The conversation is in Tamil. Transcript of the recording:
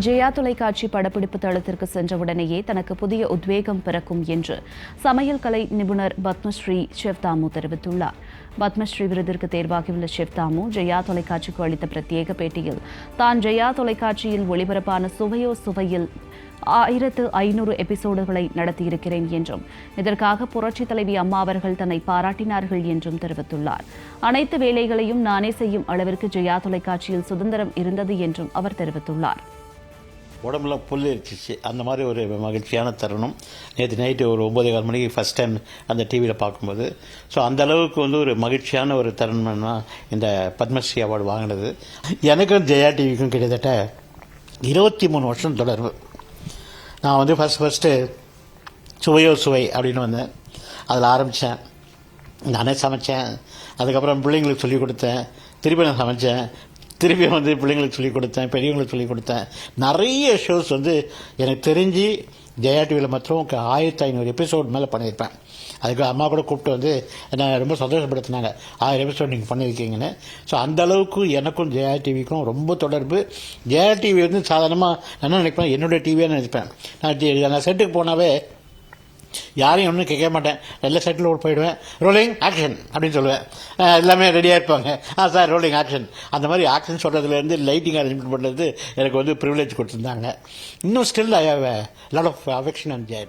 ஜெயா தொலைக்காட்சி படப்பிடிப்பு தளத்திற்கு சென்றவுடனேயே தனக்கு புதிய உத்வேகம் பிறக்கும் என்று சமையல் கலை நிபுணர் பத்மஸ்ரீ ஷெஃப் தாமு தெரிவித்துள்ளார். பத்மஸ்ரீ விருதிற்கு தேர்வாகியுள்ள ஷெவ்தாமு ஜெயா தொலைக்காட்சிக்கு அளித்த பிரத்யேக பேட்டியில் தான் ஜெயா தொலைக்காட்சியில் ஒளிபரப்பான சுவையோ சுவையில் ஆயிரத்து ஐநூறு எபிசோடுகளை நடத்தியிருக்கிறேன் என்றும் இதற்காக புரட்சி தலைவி அம்மா அவர்கள் தன்னை பாராட்டினார்கள் என்றும் தெரிவித்துள்ளார். அனைத்து வேலைகளையும் நானே செய்யும் அளவிற்கு ஜெயா தொலைக்காட்சியில் சுதந்திரம் இருந்தது என்றும் அவர் தெரிவித்துள்ளார். உடம்புல புல் எரிச்சிச்சு அந்த மாதிரி ஒரு மகிழ்ச்சியான தருணம். நேற்று நைட்டு ஒரு ஒம்பதே கால் மணிக்கு ஃபஸ்ட் டைம் அந்த டிவியில் பார்க்கும்போது. ஸோ அந்த அளவுக்கு வந்து ஒரு மகிழ்ச்சியான ஒரு தருணம்னா இந்த பத்மஸ்ரீ அவார்டு வாங்கினது. எனக்கும் ஜெயா டிவிக்கும் கிட்டத்தட்ட இருபத்தி மூணு வருஷம் தொடர்பு. நான் வந்து ஃபஸ்ட் ஃபஸ்ட்டு சுவையோ சுவை அப்படின்னு வந்தேன். அதில் ஆரம்பித்தேன் நானே சமைத்தேன் அதுக்கப்புறம் பிள்ளைங்களுக்கு சொல்லிக் கொடுத்தேன். திருப்பி நான் சமைத்தேன் திருப்பி வந்து பிள்ளைங்களுக்கு சொல்லிக் கொடுத்தேன் பெரியவங்களுக்கு சொல்லிக் கொடுத்தேன். நிறைய ஷோஸ் வந்து எனக்கு தெரிஞ்சு ஜெயா டிவியில் மற்றும் ஆயிரத்தி ஐநூறு எபிசோட் மேலே பண்ணியிருப்பேன். அதுக்கு அம்மா கூட கூப்பிட்டு வந்து என்னை ரொம்ப சந்தோஷப்படுத்தினாங்க. ஆயிரம் எபிசோட் நீங்கள் பண்ணியிருக்கீங்கன்னு. ஸோ அந்த அளவுக்கு எனக்கும் ஜெயா டிவிக்கும் ரொம்ப தொடர்பு. ஜெயா டிவி வந்து சாதாரணமாக நான் என்ன நினைப்பேன்? என்னுடைய டிவியாக நினைப்பேன். நான் நான் செட்டுக்கு போனாவே யாரையும் ஒன்றும் கேட்க மாட்டேன். நல்ல செட்டில் ஓட் போயிடுவேன். ரோலிங் ஆக்ஷன் அப்படின்னு சொல்லுவேன். எல்லாமே ரெடியாக இருப்பாங்க. ஆ சார் ரோலிங் ஆக்ஷன் அந்த மாதிரி ஆக்ஷன் சொல்கிறதுலேருந்து லைட்டிங் அரேஞ்ச்மெண்ட் பண்ணுறது எனக்கு வந்து ப்ரிவிலேஜ் கொடுத்துருந்தாங்க. இன்னும் still I have lot of affection and Jaya